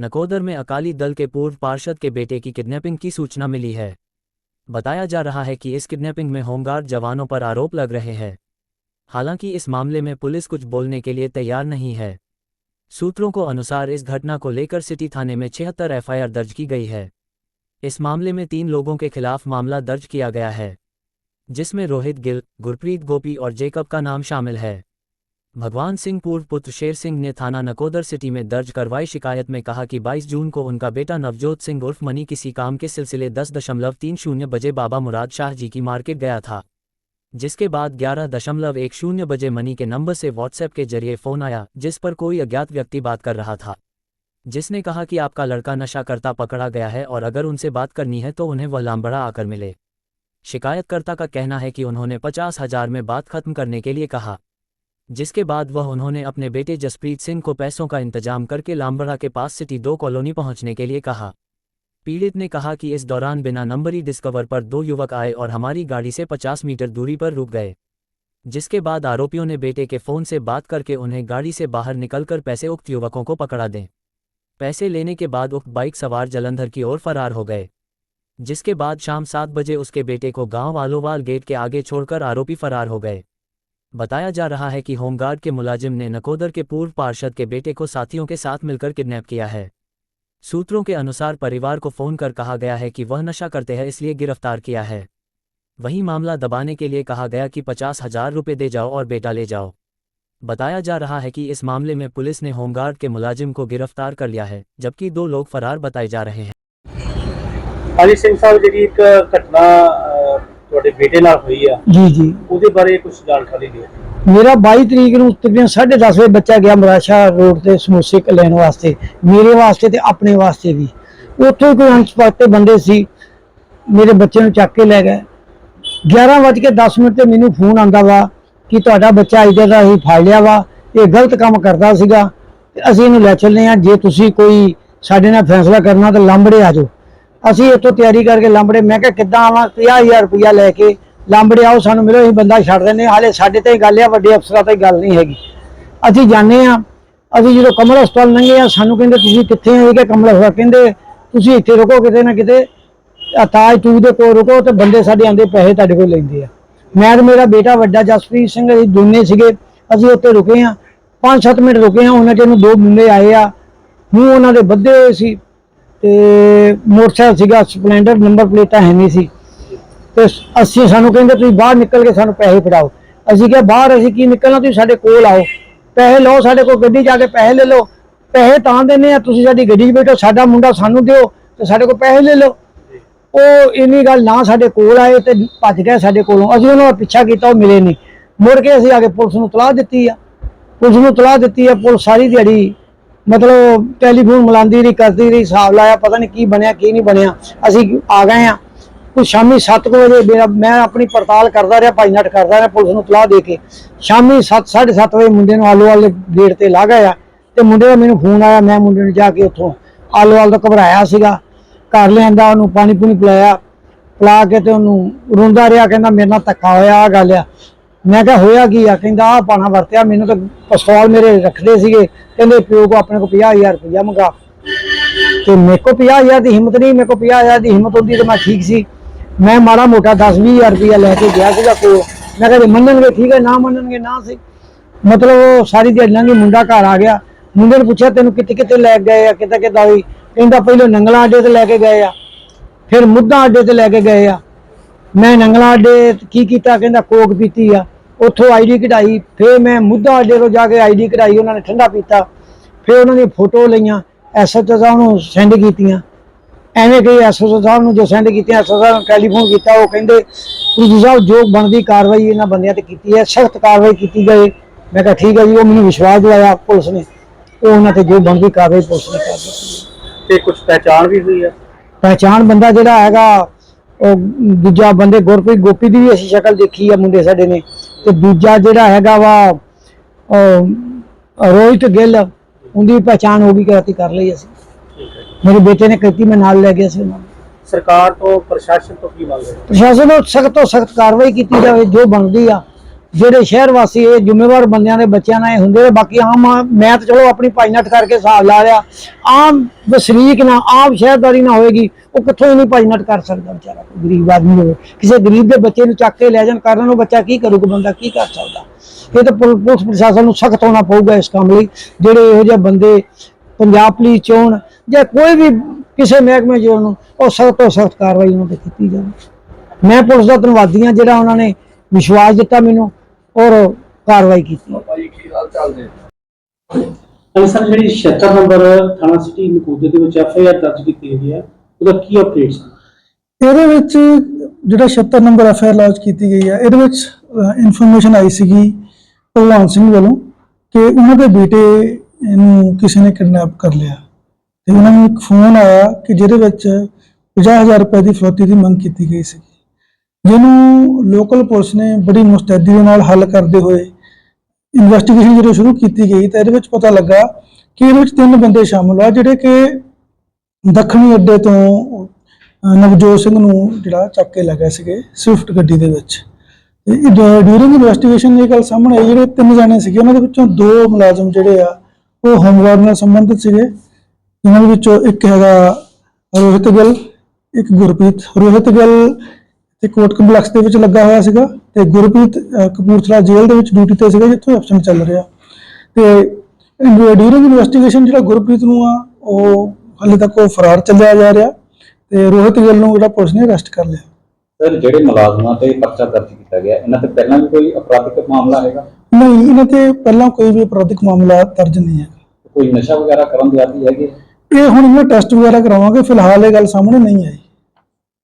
नकोदर में अकाली दल के पूर्व पार्षद के बेटे की किडनैपिंग की सूचना मिली है। बताया जा रहा है कि इस किडनैपिंग में होमगार्ड जवानों पर आरोप लग रहे हैं। हालाँकि इस मामले में पुलिस कुछ बोलने के लिए तैयार नहीं है। सूत्रों को अनुसार इस घटना को लेकर सिटी थाने में छिहत्तर एफआईआर दर्ज की गई है। इस मामले में तीन लोगों के खिलाफ मामला दर्ज किया गया है, जिसमें रोहित गिल, गुरप्रीत गोपी और जेकब का नाम शामिल है। भगवान सिंह पूर्व पुत्र शेर सिंह ने थाना नकोदर सिटी में दर्ज करवाई शिकायत में कहा कि 22 जून को उनका बेटा नवजोत सिंह उर्फ़ मनी किसी काम के सिलसिले दस दशमलव तीन शून्य बजे बाबा मुराद शाह जी की मार्केट गया था, जिसके बाद ग्यारह दशमलव एक शून्य बजे मनी के नंबर से व्हाट्सएप के ज़रिए फ़ोन आया, जिस पर कोई अज्ञात व्यक्ति बात कर रहा था, जिसने कहा कि आपका लड़का नशा करता पकड़ा गया है और अगर उनसे बात करनी है तो उन्हें वह लामबड़ा आकर मिले। शिकायतकर्ता का कहना है कि उन्होंने पचास हज़ार में बात खत्म करने के लिए कहा। जिसके बाद वह उन्होंने अपने बेटे जसप्रीत सिंह को पैसों का इंतज़ाम करके लामबड़ा के पास सिटी दो कॉलोनी पहुँचने के लिए कहा। पीड़ित ने कहा कि इस दौरान बिना नंबरी डिस्कवर पर दो युवक आए और हमारी गाड़ी से 50 मीटर दूरी पर रुक गए। जिसके बाद आरोपियों ने बेटे के फ़ोन से बात करके उन्हें गाड़ी से बाहर निकलकर पैसे उक्त युवकों को पकड़ा दें। पैसे लेने के बाद उक्त बाइक सवार जलंधर की ओर फरार हो गए। जिसके बाद शाम सात बजे उसके बेटे को गाँव आलोवाल गेट के आगे छोड़कर आरोपी फरार हो गए। बताया जा रहा है कि होमगार्ड के मुलाजिम ने नकोदर के पूर्व पार्षद के बेटे को साथियों के साथ मिलकर किडनैप किया है। सूत्रों के अनुसार परिवार को फ़ोन कर कहा गया है कि वह नशा करते हैं इसलिए गिरफ़्तार किया है। वहीं मामला दबाने के लिए कहा गया कि पचास हज़ार रुपये दे जाओ और बेटा ले जाओ। बताया जा रहा है कि इस मामले में पुलिस ने होमगार्ड के मुलाजिम को गिरफ़्तार कर लिया है, जबकि दो लोग फरार बताए जा रहे हैं। घटना ਤੁਹਾਡੇ ਬੇਟੇ ਨਾਲ ਹੋਈ ਆ ਜੀ ਜੀ। ਉਹਦੇ ਬਾਰੇ ਕੁਝ ਜਾਣਕਾਰੀ ਦਿਓ। ਮੇਰਾ 22 ਤਰੀਕ ਨੂੰ ਤਕਰੀਬਨ 10:30 ਵਜੇ ਬੱਚਾ ਗਿਆ ਮਰਾਸ਼ਾ ਰੋਡ ਤੇ ਸਮੋਸੇ ਲੈਣ ਵਾਸਤੇ ਮੇਰੇ ਵਾਸਤੇ ਤੇ ਆਪਣੇ ਵਾਸਤੇ ਵੀ। ਉੱਥੇ ਕੋਈ ਅਣਸਪਾਤੇ ਬੰਦੇ ਸੀ ਮੇਰੇ ਬੱਚੇ ਨੂੰ ਚੱਕ ਕੇ ਲੈ ਗਏ। 11:10 ਮਿੰਟ ਤੇ ਮੈਨੂੰ ਫੋਨ ਆਂਦਾ ਵਾ ਕਿ ਤੁਹਾਡਾ ਬੱਚਾ ਇੱਧਰ ਦਾ ਹੀ ਫੜ ਲਿਆ ਵਾ ਇਹ ਗਲਤ ਕੰਮ ਕਰਦਾ ਸੀਗਾ ਅਸੀਂ ਇਹਨੂੰ ਲੈ ਚੱਲੇ ਆ ਜੇ ਤੁਸੀਂ ਕੋਈ ਸਾਡੇ ਨਾਲ ਫੈਸਲਾ ਕਰਨਾ ਤਾਂ ਲਾਂਬੜੇ ਆ ਜਾਓ। ਅਸੀਂ ਇੱਥੋਂ ਤਿਆਰੀ ਕਰਕੇ ਲਾਂਬੜੇ, ਮੈਂ ਕਿਹਾ ਕਿੱਦਾਂ ਆਵਾਂ? 50000 ਰੁਪਇਆ ਲੈ ਕੇ ਲਾਂਬੜੇ ਆਓ, ਸਾਨੂੰ ਮਿਲੋ, ਅਸੀਂ ਬੰਦਾ ਛੱਡ ਦਿੰਦੇ ਹਾਂ। ਹਾਲੇ ਸਾਡੇ ਤੇ ਗੱਲ ਆ, ਵੱਡੇ ਅਫਸਰਾਂ ਤੇ ਗੱਲ ਨਹੀਂ ਹੈਗੀ। ਅਸੀਂ ਜਾਣੇ ਆ ਅਸੀਂ ਜਦੋਂ ਕਮਲ ਹਸਪਤਾਲ ਲੰਘੇ ਆ ਸਾਨੂੰ ਕਹਿੰਦੇ, ਤੁਸੀਂ ਕਿੱਥੇ ਆਏ ਕਿ ਕਮਲ ਹਸਪਤਾਲ। ਕਹਿੰਦੇ, ਤੁਸੀਂ ਇੱਥੇ ਰੁਕੋ ਕਿਤੇ ਨਾ ਕਿਤੇ। ਤਾਜ ਟੂ ਦੇ ਕੋਲ ਰੁਕੋ, ਤੇ ਬੰਦੇ ਸਾਡੇ ਆਂਦੇ ਪੈਸੇ ਤੁਹਾਡੇ ਕੋਲ ਲੈਂਦੇ ਆ। ਮੈਂ ਤੇ ਮੇਰਾ ਬੇਟਾ ਵੱਡਾ ਜਸਪ੍ਰੀਤ ਸਿੰਘ, ਅਸੀਂ ਦੋਨੇ ਸੀਗੇ। ਅਸੀਂ ਉੱਥੇ ਰੁਕੇ ਆ 5-7 ਮਿੰਟ ਰੁਕੇ ਆ ਉਹਨਾਂ ਚ ਨੂੰ ਦੋ ਮੁੰਡੇ ਆਏ ਆ। ਮੂੰਹ ਉਹਨਾਂ ਦੇ ਬੱਧੇ ਹੋਏ ਸੀ। ਤੇ ਮੋਟਰਸਾਈਕਲ ਸੀਗਾ, ਸਪਲੈਂਡਰ, ਨੰਬਰ ਪਲੇਟਾਂ ਹੈ ਨਹੀਂ ਸੀ। ਤੇ ਅਸੀਂ ਸਾਨੂੰ ਕਹਿੰਦੇ, ਤੁਸੀਂ ਬਾਹਰ ਨਿਕਲ ਕੇ ਸਾਨੂੰ ਪੈਸੇ ਫੜਾਓ। ਅਸੀਂ ਕਿਹਾ, ਬਾਹਰ ਅਸੀਂ ਕੀ ਨਿਕਲਣਾ? ਤੁਸੀਂ ਸਾਡੇ ਕੋਲ ਆਓ। ਪੈਸੇ ਲਓ, ਸਾਡੇ ਕੋਲ ਗੱਡੀ ਜਾ ਕੇ ਪੈਸੇ ਲੈ ਲਓ। ਪੈਸੇ ਤਾਂ ਦਿੰਦੇ ਆ, ਤੁਸੀਂ ਸਾਡੀ ਗੱਡੀ 'ਚ ਬੈਠੋ, ਸਾਡਾ ਮੁੰਡਾ ਸਾਨੂੰ ਦਿਓ, ਤੇ ਸਾਡੇ ਕੋਲ ਪੈਸੇ ਲੈ ਲਓ। ਉਹ ਇੰਨੀ ਗੱਲ ਨਾ ਸਾਡੇ ਕੋਲ ਆਏ ਤੇ ਭੱਜ ਗਏ ਸਾਡੇ ਕੋਲੋਂ। ਅਸੀਂ ਉਹਨਾਂ ਦਾ ਪਿੱਛਾ ਕੀਤਾ, ਉਹ ਮਿਲੇ ਨਹੀਂ। ਮੁੜ ਕੇ ਅਸੀਂ ਆ ਕੇ ਪੁਲਿਸ ਨੂੰ ਤਲਾਹ ਦਿੱਤੀ ਆ। ਪੁਲਿਸ ਨੂੰ ਤਲਾਹ ਦਿੱਤੀ ਆ, ਪੁਲਿਸ ਸਾਰੀ ਦਿਹਾੜੀ ਮਤਲਬ ਟੈਲੀਫੋਨ ਮਿਲਾਉਂਦੀ ਰਹੀ, ਕਰਦੀ ਰਹੀ, ਹਿਸਾਬ ਲਾਇਆ, ਪਤਾ ਨਹੀਂ ਕੀ ਬਣਿਆ, ਕੀ ਨਹੀਂ ਬਣਿਆ। ਅਸੀਂ ਆ ਗਏ ਆ ਕੁਝ ਸ਼ਾਮੀ 7 ਵਜੇ ਮੈਂ ਆਪਣੀ ਪੜਤਾਲ ਕਰਦਾ ਰਿਹਾ, ਭਾਈ ਨਟ ਕਰਦਾ ਰਿਹਾ, ਪੁਲਿਸ ਨੂੰ ਤਲਾਹ ਦੇ ਕੇ। ਸ਼ਾਮੀ 7 7:30 ਵਜੇ ਮੁੰਡੇ ਨੂੰ ਆਲੋਵਾਲ ਦੇ ਗੇਟ ਤੇ ਲਾ ਗਿਆ। ਤੇ ਮੁੰਡੇ ਦਾ ਮੈਨੂੰ ਫੋਨ ਆਇਆ, ਮੈਂ ਮੁੰਡੇ ਨੂੰ ਜਾ ਕੇ ਉੱਥੋਂ ਆਲੋਵਾਲ ਤੋਂ ਘਬਰਾਇਆ ਸੀਗਾ। ਘਰ ਲਿਆਂਦਾ, ਉਹਨੂੰ ਪਾਣੀ ਪੂਣੀ ਪਿਲਾਇਆ। ਪਿਲਾ ਕੇ ਤੇ ਉਹਨੂੰ ਰੋਂਦਾ ਰਿਹਾ, ਕਹਿੰਦਾ ਮੇਰੇ ਨਾਲ ਧੱਕਾ ਹੋਇਆ ਆ ਗੱਲ ਆ। ਮੈਂ ਕਿਹਾ, ਹੋਇਆ ਕੀ ਆ? ਕਹਿੰਦਾ ਆ ਪਾਣਾ ਵਰਤਿਆ, ਮੈਨੂੰ ਤਾਂ ਪਿਸਤੌਲ ਮੇਰੇ ਰੱਖਦੇ ਸੀਗੇ। ਕਹਿੰਦੇ, ਪਿਓ ਕੋ ਆਪਣੇ ਕੋ 50000 ਰੁਪਇਆ ਮੰਗਾ। ਤੇ ਮੇਰੇ ਕੋ 50000 ਦੀ ਹਿੰਮਤ ਨਹੀਂ, ਮੇਰੇ ਕੋ 50000 ਦੀ ਹਿੰਮਤ ਹੁੰਦੀ ਤੇ ਮੈਂ ਠੀਕ ਸੀ। ਮੈਂ ਮਾੜਾ ਮੋਟਾ 10-20000 ਰੁਪਇਆ ਲੈ ਕੇ ਗਿਆ ਸੀਗਾ ਕੋ ਮੈਂ ਕਿਹਾ, ਜੇ ਮੰਨਣਗੇ ਠੀਕ ਹੈ ਨਾ ਮੰਨਣਗੇ ਨਾ ਸੀ। ਮਤਲਬ ਉਹ ਸਾਰੀ ਦਿਹਾੜੀ ਲੰਘੀ ਮੁੰਡਾ ਘਰ ਆ ਗਿਆ। ਮੁੰਡੇ ਨੇ ਪੁੱਛਿਆ, ਤੈਨੂੰ ਕਿੱਥੇ ਕਿੱਥੇ ਲੈ ਕੇ ਗਏ ਆ? ਕਿੱਦਾਂ ਕਿੱਦਾਂ ਹੋਈ? ਕਹਿੰਦਾ, ਪਹਿਲਾਂ ਨੰਗਲਾ ਅੱਡੇ ਤੇ ਲੈ ਕੇ ਗਏ ਆ। ਫਿਰ ਮੁੱਦਾ ਅੱਡੇ ਤੇ ਲੈ ਕੇ ਗਏ ਆ। ਮੈਂ ਨੰਗਲਾ ਅੱਡੇ ਕੀ ਕੀਤਾ? ਕਹਿੰਦਾ ਕੋਕ ਪੀਤੀ ਆ। ਉੱਥੋਂ ਆਈਡੀ ਕਢਾਈ। ਫਿਰ ਮੈਂ ਮੁੱਦਾ ਅੱਡੇ ਤੋਂ ਜਾ ਕੇ ਆਈਡੀ ਕਢਾਈ। ਉਹਨਾਂ ਨੇ ਠੰਡਾ ਪੀਤਾ। ਫਿਰ ਉਹਨਾਂ ਦੀ ਫੋਟੋ ਲਈਆਂ। ਐਸਐਚਓ ਸਾਹਿਬ ਨੂੰ ਸੈਂਡ ਕੀਤੀਆਂ। ਐਵੇਂ ਕਈ ਐਸਐਚਓ ਸਾਹਿਬ ਨੂੰ ਜੋ ਸੈਂਡ ਕੀਤੀਆਂ ਐਸਐਚਓ ਸਾਹਿਬ ਨੂੰ ਟੈਲੀਫੋਨ ਕੀਤਾ। ਉਹ ਕਹਿੰਦੇ ਪੁਲਿਸ ਸਾਹਿਬ ਜੋ ਬਣਦੀ ਕਾਰਵਾਈ ਇਹਨਾਂ ਬੰਦਿਆਂ ਤੇ ਕੀਤੀ ਹੈ ਸਖਤ ਕਾਰਵਾਈ ਕੀਤੀ ਗਈ ਮੈਂ ਕਿਹਾ ਠੀਕ ਹੈ ਜੀ ਉਹ ਮੈਨੂੰ ਵਿਸ਼ਵਾਸ ਦਿਵਾਇਆ ਪੁਲਿਸ ਨੇ। ਉਹ ਉਹਨਾਂ ਤੇ ਜੋ ਬਣਦੀ ਕਾਰਵਾਈ ਪੁਲਿਸ ਨੇ ਕਰ ਦਿੱਤੀ ਤੇ ਕੁਝ ਪਹਿਚਾਣ ਵੀ ਹੋਈ ਆ? ਪਹਿਚਾਣ ਬੰਦਾ ਜਿਹੜਾ ਹੈਗਾ ਦੂਜਾ ਬੰਦੇ ਗੁਰਪ੍ਰੀਤ ਗੋਪੀ ਦੀ ਵੀ ਅਸੀਂ ਸ਼ਕਲ ਦੇਖੀ ਆ ਮੁੰਡੇ ਸਾਡੇ ਨੇ। ਤੇ ਦੂਜਾ ਜਿਹੜਾ ਹੈਗਾ ਵਾ ਉਹ ਰੋਹਿਤ ਗਿੱਲ ਉਹਦੀ ਪਹਿਚਾਣ ਹੋ ਗਈ ਕਰਾਤੀ ਕਰ ਲਈ ਅਸੀਂ। ਮੇਰੇ ਬੇਟੇ ਨੇ ਕੀਤੀ ਮੈਂ ਨਾਲ ਲੈ ਗਿਆ ਸੀ ਉਹਨਾਂ ਸਰਕਾਰ ਤੋਂ ਪ੍ਰਸ਼ਾਸਨ ਤੋਂ ਕੀ ਮੰਗ ਹੈ? ਪ੍ਰਸ਼ਾਸਨ ਨੂੰ ਸਖਤ ਤੋਂ ਸਖਤ ਕਾਰਵਾਈ ਕੀਤੀ ਜਾਵੇ ਜੋ ਬਣਦੀ ਆ। ਜਿਹੜੇ ਸ਼ਹਿਰ ਵਾਸੀ ਇਹ ਜ਼ਿੰਮੇਵਾਰ ਬੰਦਿਆਂ ਦੇ ਬੱਚਿਆਂ ਨਾਲ ਇਹ ਹੁੰਦੇ ਨੇ ਬਾਕੀ ਆਮ ਮੈਂ ਤਾਂ ਚਲੋ ਆਪਣੀ ਭਾਈਨਟ ਕਰਕੇ ਹਿਸਾਬ ਲਾ ਲਿਆ ਆਮ ਵਸਨੀਕ ਨਾ, ਆਮ ਸ਼ਹਿਰਦਾਰੀ ਨਾ ਹੋਏਗੀ, ਉਹ ਕਿੱਥੋਂ ਹੀ ਨਹੀਂ ਭਾਈਨਟ ਕਰ ਸਕਦਾ ਵਿਚਾਰਾ, ਕੋਈ ਗਰੀਬ ਆਦਮੀ ਹੋਵੇ। ਕਿਸੇ ਗਰੀਬ ਦੇ ਬੱਚੇ ਨੂੰ ਚੱਕ ਕੇ ਲੈ ਜਾਣ ਕਰਨ ਉਹ ਬੱਚਾ ਕੀ ਕਰੂਗਾ, ਬੰਦਾ ਕੀ ਕਰ ਸਕਦਾ? ਇਹ ਤਾਂ ਪੁਲ- ਪੁਲਿਸ ਪ੍ਰਸ਼ਾਸਨ ਨੂੰ ਸਖਤ ਹੋਣਾ ਪਊਗਾ ਇਸ ਕੰਮ ਲਈ, ਜਿਹੜੇ ਇਹੋ ਜਿਹੇ ਬੰਦੇ ਪੰਜਾਬ ਪੁਲਿਸ ਚੋਣ ਜਾਂ ਕੋਈ ਵੀ ਕਿਸੇ ਮਹਿਕਮੇ ਚ ਉਹ ਸਖਤ ਤੋਂ ਸਖਤ ਕਾਰਵਾਈ ਉਹਨਾਂ ਤੇ ਕੀਤੀ ਜਾਵੇ। ਮੈਂ ਪੁਲਿਸ ਦਾ ਧੰਨਵਾਦੀ ਹਾਂ ਜਿਹੜਾ ਉਹਨਾਂ ਨੇ ਵਿਸ਼ਵਾਸ ਦਿੱਤਾ ਮੈਨੂੰ ਔਰ ਕਾਰਵਾਈ ਕੀਤੀ। ਸਰ ਜਿਹੜੀ 76 ਨੰਬਰ ਥਾਣਾ ਸਿਟੀ ਨਕੂਦੇ ਦੇ ਵਿੱਚ ਐਫ ਆਈ ਆਰ ਦਰਜ ਕੀਤੀ ਗਈ ਹੈ ਉਹਦਾ ਕੀ ਅਪਡੇਟ ਇਹਦੇ ਵਿੱਚ ਜਿਹੜਾ 76 ਨੰਬਰ ਐਫ ਆਰ ਲੌਂਚ ਕੀਤੀ ਗਈ ਹੈ ਇਹਦੇ ਵਿੱਚ ਇਨਫੋਰਮੇਸ਼ਨ ਆਈ ਸੀਗੀ ਭਗਵਾਨ ਸਿੰਘ ਵੱਲੋਂ ਕਿ ਉਹਨਾਂ ਦੇ ਬੇਟੇ ਨੂੰ ਕਿਸੇ ਨੇ ਕਿਡਨੈਪ ਕਰ ਲਿਆ। ਤੇ ਉਹਨਾਂ ਨੂੰ ਇੱਕ ਫੋਨ ਆਇਆ ਕਿ ਜਿਹਦੇ ਵਿੱਚ 50000 ਰੁਪਏ ਦੀ ਫਰੋਤੀ ਦੀ ਮੰਗ ਕੀਤੀ ਗਈ ਸੀ ਜਿਹਨੂੰ ਲੋਕਲ ਪੁਲਿਸ ਨੇ ਬੜੀ ਮੁਸਤੈਦੀ ਦੇ ਨਾਲ ਹੱਲ ਕਰਦੇ ਹੋਏ ਇਨਵੈਸਟੀਗੇਸ਼ਨ ਜਦੋਂ ਸ਼ੁਰੂ ਕੀਤੀ ਗਈ, ਤਾਂ ਇਹਦੇ ਵਿੱਚ ਪਤਾ ਲੱਗਾ ਕਿ ਇਹਦੇ ਵਿੱਚ ਤਿੰਨ ਬੰਦੇ ਸ਼ਾਮਲ ਆ, ਜਿਹੜੇ ਕਿ ਦੱਖਣੀ ਅੱਡੇ ਤੋਂ ਨਵਜੋਤ ਸਿੰਘ ਨੂੰ ਜਿਹੜਾ ਚੱਕ ਕੇ ਲੈ ਗਏ ਸੀਗੇ ਸਵਿਫਟ ਗੱਡੀ ਦੇ ਵਿੱਚ। ਡਿਊਰਿੰਗ ਇਨਵੈਸਟੀਗੇਸ਼ਨ ਇਹ ਗੱਲ ਸਾਹਮਣੇ ਆਈ, ਜਿਹੜੇ ਤਿੰਨ ਜਾਣੇ ਸੀਗੇ, ਉਹਨਾਂ ਦੇ ਵਿੱਚੋਂ ਦੋ ਮੁਲਾਜ਼ਮ ਜਿਹੜੇ ਆ, ਉਹ ਹੋਮਗਾਰਡ ਨਾਲ ਸੰਬੰਧਿਤ ਸੀਗੇ। ਜਿਨ੍ਹਾਂ ਦੇ ਵਿੱਚੋਂ ਇੱਕ ਹੈਗਾ ਰੋਹਿਤ ਗਿੱਲ, ਇੱਕ ਗੁਰਪ੍ਰੀਤ। ਰੋਹਿਤ ਗਿੱਲ ਤੇ ਕੋਰਟ ਕੰਪਲੈਕਸ ਦੇ ਵਿੱਚ ਲੱਗਾ ਹੋਇਆ ਸੀਗਾ ਤੇ ਗੁਰਪ੍ਰੀਤ ਕਪੂਰਥਲਾ ਜੇਲ੍ਹ ਦੇ ਵਿੱਚ ਡਿਊਟੀ ਤੇ ਸੀਗਾ ਜਿੱਥੋਂ ਐਕਸ਼ਨ ਚੱਲ ਰਿਹਾ। ਤੇ ਡਿਊਰਿੰਗ ਇਨਵੈਸਟੀਗੇਸ਼ਨ ਜਿਹੜਾ ਗੁਰਪ੍ਰੀਤ ਨੂੰ ਆ ਉਹ ਹਾਲੇ ਤੱਕ ਉਹ ਫਰਾਰ ਚੱਲਿਆ ਜਾ ਰਿਹਾ ਤੇ ਰੋਹਿਤ ਗਿੱਲ ਨੂੰ ਜਿਹੜਾ ਪੁਲਿਸ ਨੇ ਅਰੈਸਟ ਕਰ ਲਿਆ। ਸਰ ਜਿਹੜੇ ਮੁਲਾਜ਼ਮਾਂ ਤੇ ਪਰਚਾ ਦਰਜ ਕੀਤਾ ਗਿਆ ਇਹਨਾਂ ਤੇ ਪਹਿਲਾਂ ਵੀ ਕੋਈ ਅਪਰਾਧਿਕ ਮਾਮਲਾ ਹੈਗਾ? ਨਹੀਂ ਇਹਨਾਂ ਤੇ ਪਹਿਲਾਂ ਕੋਈ ਵੀ ਅਪਰਾਧਿਕ ਮਾਮਲਾ ਦਰਜ ਨਹੀਂ ਹੈ ਕੋਈ ਨਸ਼ਾ ਵਗੈਰਾ ਕਰਨ ਦੇ ਆਦੀ ਹੈਗੇ? ਇਹ ਹੁਣ ਇਹਨਾਂ ਟੈਸਟ ਵਗੈਰਾ ਕਰਾਵਾਂਗੇ ਫਿਲਹਾਲ ਇਹ ਗੱਲ ਸਾਹਮਣੇ ਨਹੀਂ ਆਈ।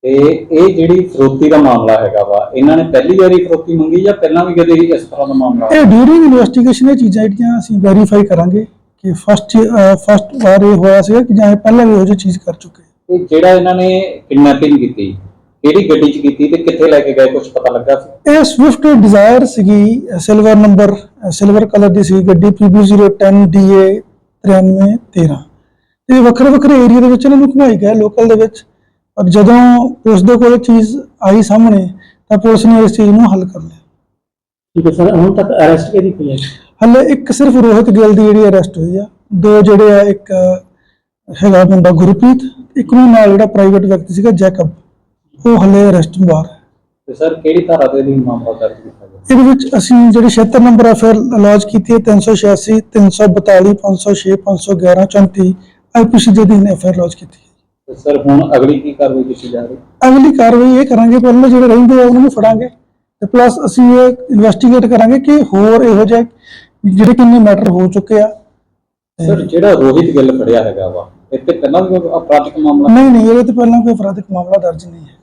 ਤੇ ਇਹ ਜਿਹੜੀ ਫਰੋਤੀ ਦਾ ਮਾਮਲਾ ਹੈਗਾ ਵਾ ਇਹਨਾਂ ਨੇ ਪਹਿਲੀ ਵਾਰੀ ਫਰੋਤੀ ਮੰਗੀ ਜਾਂ ਪਹਿਲਾਂ ਵੀ ਕਦੇ ਇਸ ਤਰ੍ਹਾਂ ਦਾ ਮਾਮਲਾ? ਇਹ ਡਿਊਰਿੰਗ ਇਨਵੈਸਟੀਗੇਸ਼ਨ ਇਹ ਚੀਜ਼ਾਂ ਜਿਹੜੀਆਂ ਅਸੀਂ ਵੈਰੀਫਾਈ ਕਰਾਂਗੇ ਕਿ ਫਸਟ ਫਸਟ ਵਾਰ ਇਹ ਹੋਇਆ ਸੀਗਾ ਕਿ ਜਾਂ ਇਹ ਪਹਿਲਾਂ ਵੀ ਇਹੋ ਜਿਹੀ ਚੀਜ਼ ਕਰ ਚੁੱਕੇ ਤੇ ਜਿਹੜਾ ਇਹਨਾਂ ਨੇ ਕਿਡਨੈਪਿੰਗ ਕੀਤੀ ਕਿਹੜੀ ਗੱਡੀ 'ਚ ਕੀਤੀ ਤੇ ਕਿੱਥੇ ਲੈ ਕੇ ਗਏ ਕੁਝ ਪਤਾ ਲੱਗਾ ਸੀ? ਇਹ ਸਵਿਫਟ ਡਿਜ਼ਾਇਰ ਸੀਗੀ ਸਿਲਵਰ ਨੰਬਰ ਸਿਲਵਰ ਕਲਰ ਦੀ ਸੀ ਗੱਡੀ PB010 DA 9313 ਤੇ ਵੱਖਰੇ ਵੱਖਰੇ ਏਰੀਆ ਦੇ ਵਿੱਚ ਇਹਨਾਂ ਨੂੰ ਘੁਮਾਈ ਗਿਆ ਲੋਕਲ ਦੇ ਵਿੱਚ। ਪਰ ਜਦੋਂ ਪੁਲਿਸ ਦੇ ਕੋਲ ਚੀਜ਼ ਆਈ ਸਾਹਮਣੇ ਤਾਂ ਪੁਲਿਸ ਨੇ ਇਸ ਚੀਜ਼ ਨੂੰ ਹੱਲ ਕਰ ਲਿਆ। ਠੀਕ ਹੈ ਸਰ ਹੁਣ ਤੱਕ ਅਰੈਸਟ ਕਿਹਦੀ ਹੋਈ ਹੈ? ਹਲੇ ਇੱਕ ਸਿਰਫ ਰੋਹਿਤ ਗਿੱਲ ਦੀ ਜਿਹੜੀ ਅਰੈਸਟ ਹੋਈ ਆ। ਦੋ ਜਿਹੜੇ ਆ ਇੱਕ ਹੈਗਾ ਮੁੰਡਾ ਗੁਰਪ੍ਰੀਤ ਇੱਕ ਨੂੰ ਨਾਲ ਜਿਹੜਾ ਪ੍ਰਾਈਵੇਟ ਵਿਅਕਤੀ ਸੀਗਾ ਜੈਕਬ ਉਹ ਹਲੇ ਅਰੈਸਟ ਬਾਹਰ ਹੈ। ਤੇ ਸਰ ਕਿਹੜੀ ਧਾਰਾ ਦੇ ਅਧੀਨ ਮਾਮਲਾ ਦਰਜ ਕੀਤਾ ਗਿਆ? ਇਹਦੇ ਵਿੱਚ ਅਸੀਂ ਜਿਹੜੀ 76 ਨੰਬਰ ਐਫਆਰ ਲੌਂਚ ਕੀਤੀ ਹੈ 386 342 506 511 34 ਆਈਪੀਸੀ ਦੇ ਅਧੀਨ ਐਫਆਰ ਲੌਂਚ ਕੀਤੀ ਤੇ ਸਰ ਹੁਣ ਅਗਲੀ ਕੀ ਕਾਰਵਾਈ ਕੀਤੀ ਜਾ ਰਹੀ ਅਗਲੀ ਕਾਰਵਾਈ ਇਹ ਕਰਾਂਗੇ ਪਹਿਲਾਂ ਜਿਹੜੇ ਰਹਿੰਦੇ ਆ ਉਹਨਾਂ ਨੂੰ ਫੜਾਂਗੇ ਤੇ ਪਲੱਸ ਅਸੀਂ ਇਹ ਇਨਵੈਸਟੀਗੇਟ ਕਰਾਂਗੇ ਕਿ ਹੋਰ ਇਹੋ ਜਿਹੇ ਜਿਹੜੇ ਕਿੰਨੇ ਮੈਟਰ ਹੋ ਚੁੱਕੇ ਆ। ਸਰ ਜਿਹੜਾ ਰੋਹਿਤ ਗਿੱਲ ਫੜਿਆ ਹੈਗਾ ਵਾ ਇੱਥੇ ਪਹਿਲਾਂ ਵੀ ਕੋਈ ਅਪਰਾਧਿਕ ਮਾਮਲਾ? ਨਹੀਂ ਨਹੀਂ ਇਹਦੇ ਤੇ ਪਹਿਲਾਂ ਕੋਈ ਅਪਰਾਧਿਕ ਮਾਮਲਾ ਦਰਜ ਨਹੀਂ ਹੈ?